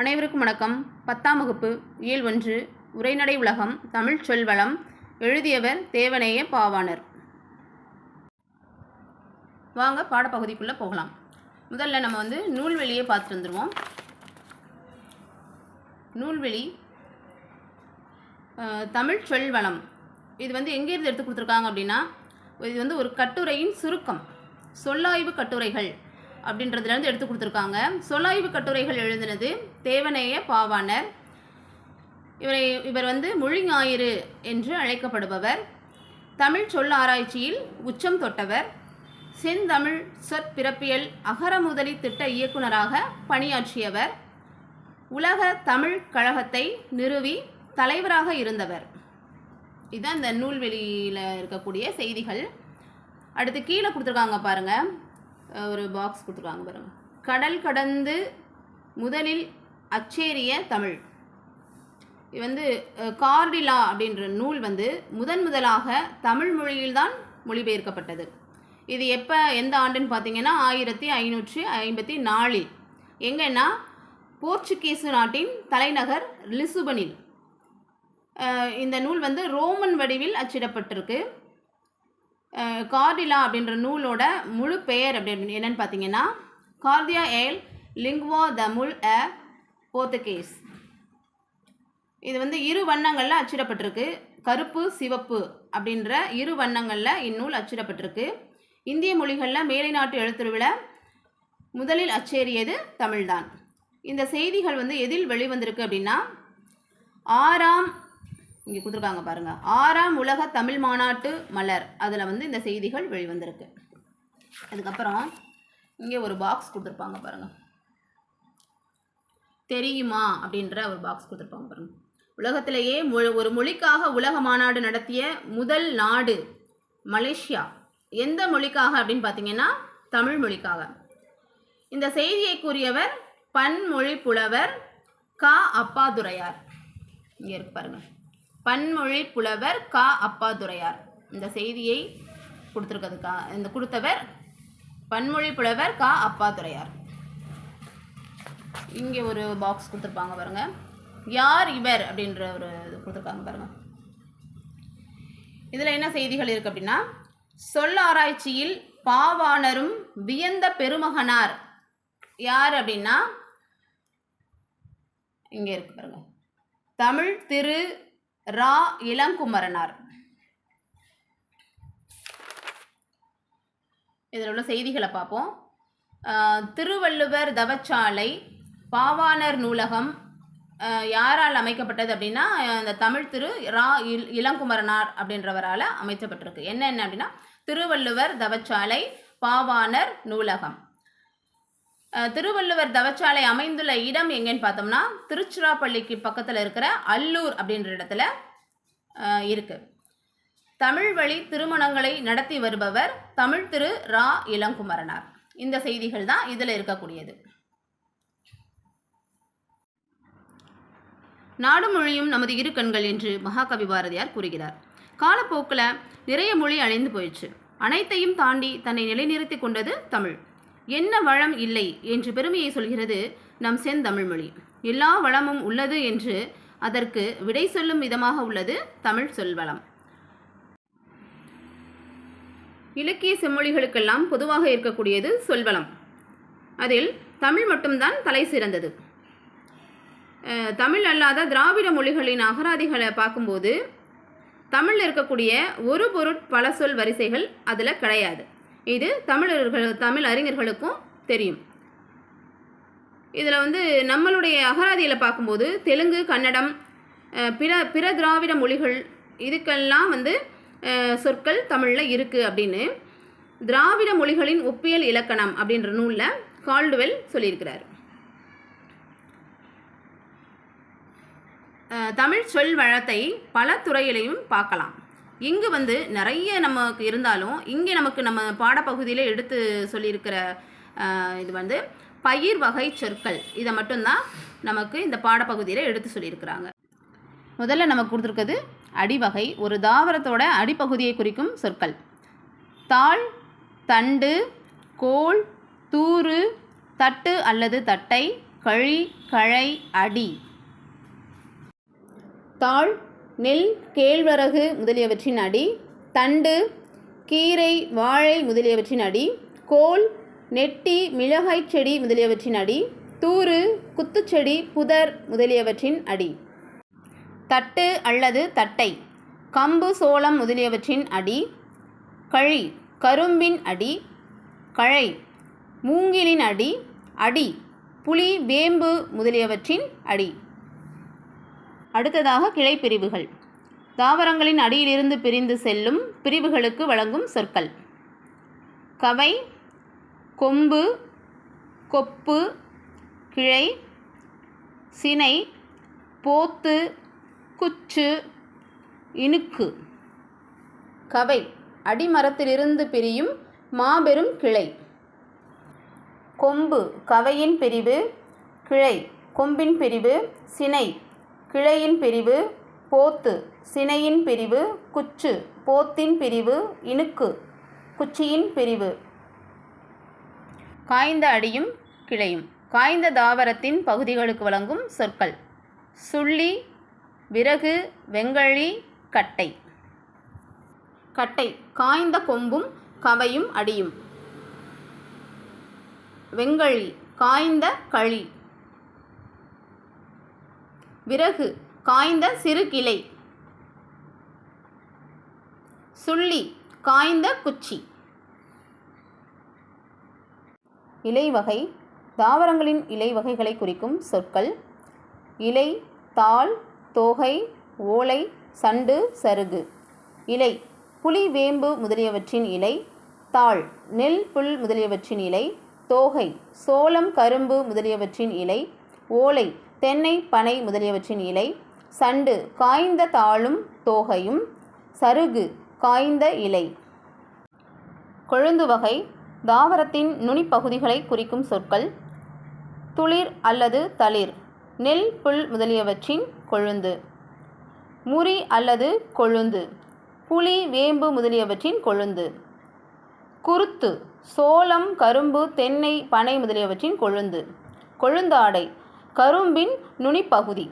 அனைவருக்கும் வணக்கம். பத்தாம் வகுப்பு இயல் ஒன்று உரைநடை உலகம் தமிழ் சொல்வளம் எழுதியவர் தேவநேய பாவாணர். வாங்க பாடப்பகுதிக்குள்ளே போகலாம். முதல்ல நம்ம வந்து நூல்வெளியை பார்த்துட்டு வந்துடுவோம் நூல்வெளி தமிழ் சொல்வளம். இது வந்து எங்கேருந்து எடுத்து கொடுத்துருக்காங்க அப்படின்னா இது வந்து ஒரு கட்டுரையின் சுருக்கம். சொல்லாய்வு கட்டுரைகள். அப்படின்றதுலேருந்து எடுத்து கொடுத்துருக்காங்க. சொல்லாய்வு கட்டுரைகள் எழுதினது தேவநேய பாவாணர். இவரை இவர் வந்து மொழி ஞாயிறு என்று அழைக்கப்படுபவர். தமிழ் சொல் ஆராய்ச்சியில் உச்சம் தொட்டவர். செந்தமிழ் சொற்பிறப்பியல் அகரமுதலி திட்ட இயக்குனராக பணியாற்றியவர். உலக தமிழ் கழகத்தை நிறுவி தலைவராக இருந்தவர். இதுதான் இந்த நூல்வெளியில் இருக்கக்கூடிய செய்திகள். அடுத்து கீழே கொடுத்துருக்காங்க பாருங்கள் ஒரு பாக்ஸ் கொடுத்துருக்காங்க பாருங்க. கடல் கடந்து முதலில் அச்சேரிய தமிழ். இது வந்து கார்டிலா அப்படின்ற நூல் வந்து முதன் முதலாக தமிழ் மொழியில்தான் மொழிபெயர்க்கப்பட்டது. இது எப்போ எந்த ஆண்டுன்னு பார்த்தீங்கன்னா ஆயிரத்தி ஐநூற்றி ஐம்பத்தி நாலில். எங்கன்னா போர்ச்சுகீசு நாட்டின் தலைநகர் லிசுபனில். இந்த நூல் வந்து ரோமன் வடிவில் அச்சிடப்பட்டிருக்கு. கார்டிலா அப்படின்ற நூலோட முழு பெயர் அப்படின்னு என்னன்னு பார்த்தீங்கன்னா கார்டியா ஏல் லிங்குவா த முல் அ போர்த்துகேஸ். இது வந்து இரு வண்ணங்களில் அச்சிடப்பட்டிருக்கு. கருப்பு சிவப்பு அப்படின்ற இரு வண்ணங்களில் இந்நூல் அச்சிடப்பட்டிருக்கு. இந்திய மொழிகளில் மேலை நாட்டு எழுத்துருவில் முதலில் அச்சேறியது தமிழ்தான். இந்த செய்திகள் வந்து எதில் வெளிவந்திருக்கு அப்படின்னா ஆறாம் இங்கே கொடுத்துருக்காங்க பாருங்கள் ஆறாம் உலக தமிழ் மாநாட்டு மலர். அதில் வந்து இந்த செய்திகள் வெளிவந்திருக்கு. அதுக்கப்புறம் இங்கே ஒரு பாக்ஸ் கொடுத்துருப்பாங்க பாருங்கள் தெரியுமா? அப்படின்ற ஒரு பாக்ஸ் கொடுத்துருப்பாங்க பாருங்கள் உலகத்திலேயே மொ- ஒரு மொழிக்காக உலக மாநாடு நடத்திய முதல் நாடு மலேசியா. எந்த மொழிக்காக அப்படின்னு பார்த்தீங்கன்னா தமிழ் மொழிக்காக. இந்த செய்தியை கூறியவர் பன்மொழி புலவர் கா அப்பாதுரையார். இங்கே இருக்கு பாருங்கள் பன்மொழி புலவர் கா அப்பாதுரையார். இந்த செய்தியை கொடுத்துருக்கிறதுக்கா இந்த கொடுத்தவர் பன்மொழி புலவர் கா அப்பாதுரையார். இங்கே ஒரு பாக்ஸ் கொடுத்துருப்பாங்க பாருங்க. யார் இவர் அப்படின்ற ஒரு இது கொடுத்துருக்காங்க பாருங்க. இதில் என்ன செய்திகள் இருக்குது அப்படின்னா சொல் ஆராய்ச்சியில் பாவாணரும் வியந்த பெருமகனார். யார் அப்படின்னா இங்கே இருக்கு பாருங்க. தமிழ் திரு ரா இளங்குமரனார் இதில் உள்ள செய்திகளை பார்ப்போம். திருவள்ளுவர் தவச்சாலை பாவாணர் நூலகம் யாரால் அமைக்கப்பட்டது அப்படின்னா இந்த தமிழ் திரு ரா இல் இளங்குமரனார் அப்படின்றவரால் அமைக்கப்பட்டிருக்கு. என்னென்ன அப்படின்னா திருவள்ளுவர் தவச்சாலை பாவாணர் நூலகம். திருவள்ளுவர் தவச்சாலை அமைந்துள்ள இடம் எங்கேன்னு பார்த்தோம்னா திருச்சிராப்பள்ளிக்கு பக்கத்தில் இருக்கிற அல்லூர் அப்படின்ற இடத்துல இருக்கு. தமிழ் வழி திருமணங்களை நடத்தி வருபவர் தமிழ் திரு ரா. இளங்குமரனார். இந்த செய்திகள் தான் இதில் இருக்கக்கூடியது. நாடு மொழியும் நமது இரு கண்கள் என்று மகாகவி பாரதியார் கூறுகிறார். காலப்போக்கில் நிறைய மொழி அழிந்து போயிடுச்சு. அனைத்தையும் தாண்டி தன்னை நிலைநிறுத்தி கொண்டது தமிழ். என்ன வளம் இல்லை என்று பெருமையை சொல்கிறது நம் செந்தமிழ்மொழி. எல்லா வளமும் உள்ளது என்று அதற்கு விடை சொல்லும் விதமாக உள்ளது தமிழ் சொல்வளம். இலக்கிய செம்மொழிகளுக்கெல்லாம் பொதுவாக இருக்கக்கூடியது சொல்வளம். அதில் தமிழ் மட்டும்தான் தலை சிறந்தது. தமிழ் அல்லாத திராவிட மொழிகளின் அகராதிகளை பார்க்கும்போது தமிழில் இருக்கக்கூடிய ஒரு பொருட் பல சொல் வரிசைகள் அதில் கிடையாது. இது தமிழர்கள் தமிழ் அறிஞர்களுக்கும் தெரியும். இதில் வந்து நம்மளுடைய அகராதியில் பார்க்கும்போது தெலுங்கு கன்னடம் பிற பிற திராவிட மொழிகள் இதுக்கெல்லாம் வந்து சொற்கள் தமிழில் இருக்குது அப்படின்னு திராவிட மொழிகளின் ஒப்பியல் இலக்கணம் அப்படின்ற நூலில் கால்டுவெல் சொல்லியிருக்கிறார். தமிழ் சொல் வளத்தை பல துறையிலையும் பார்க்கலாம். இங்கு வந்து நிறைய நமக்கு இருந்தாலும் இங்கே நமக்கு நம்ம பாடப்பகுதியில் எடுத்து சொல்லியிருக்கிற இது வந்து பயிர் வகை சொற்கள். இதை மட்டும்தான் நமக்கு இந்த பாடப்பகுதியில் எடுத்து சொல்லியிருக்கிறாங்க. முதல்ல நமக்கு கொடுத்துருக்கிறது அடிவகை ஒரு தாவரத்தோட அடிப்பகுதியை குறிக்கும் சொற்கள். தாள் தண்டு கோல் தூறு தட்டு அல்லது தட்டை கழி கழை அடி. தாழ் நெல் கேழ்வரகு முதலியவற்றின் அடி தண்டு கீரை வாழை முதலியவற்றின் அடி கோல் நெட்டி மிளகாய் செடி முதலியவற்றின் அடி தூறு குத்துச்செடி புதர் முதலியவற்றின் அடி. தட்டு அல்லது தட்டை கம்பு சோளம் முதலியவற்றின் அடி கழி கரும்பின் அடி கழை மூங்கிலின் அடி அடி புலி வேம்பு முதலியவற்றின் அடி. அடுத்ததாக கிளை பிரிவுகள் தாவரங்களின் அடியிலிருந்து பிரிந்து செல்லும் பிரிவுகளுக்கு வழங்கும் சொற்கள். கவை கொம்பு கொப்பு கிளை சினை போத்து குச்சு இணுக்கு. கவை அடிமரத்திலிருந்து பிரியும் மாபெரும் கிளை. கொம்பு கவையின் பிரிவு. கிளை கொம்பின் பிரிவு. சினை கிளையின் பிரிவு போத்து. சினையின் பிரிவு குச்சு. போத்தின் பிரிவு இணுக்கு. குச்சியின் பிரிவு. காய்ந்த அடியும் கிளையும். காய்ந்த தாவரத்தின் பகுதிகளுக்கு வழங்கும் சொற்கள். சுள்ளி விறகு வெங்கழி கட்டை. கட்டை. காய்ந்த கொம்பும் கவையும் அடியும். வெங்கழி. காய்ந்த களி. விறகு காய்ந்த சிறு கிளை. சுள்ளி காய்ந்த குச்சி. இலை வகை தாவரங்களின் இலை வகைகளை குறிக்கும் சொற்கள். இலை தாள் தோகை ஓலை சண்டு சருகு. இலை புலி வேம்பு முதலியவற்றின் இலை. தாள் நெல் புல் முதலியவற்றின் இலை. தோகை சோளம் கரும்பு முதலியவற்றின் இலை. ஓலை தென்னை பனை முதலியவற்றின் இலை சண்டு காய்ந்த தாளும் தோகையும் சருகு காய்ந்த இலை. கொழுந்து வகை தாவரத்தின் நுனிப்பகுதிகளை குறிக்கும் சொற்கள் துளிர் அல்லது தளிர் நெல் புல் முதலியவற்றின் கொழுந்து. முறி அல்லது கொழுந்து புளி வேம்பு முதலியவற்றின் கொழுந்து. குருத்து சோளம் கரும்பு தென்னை பனை முதலியவற்றின் கொழுந்து. கொழுந்தாடை கரும்பின் நுனிப்பகுதி.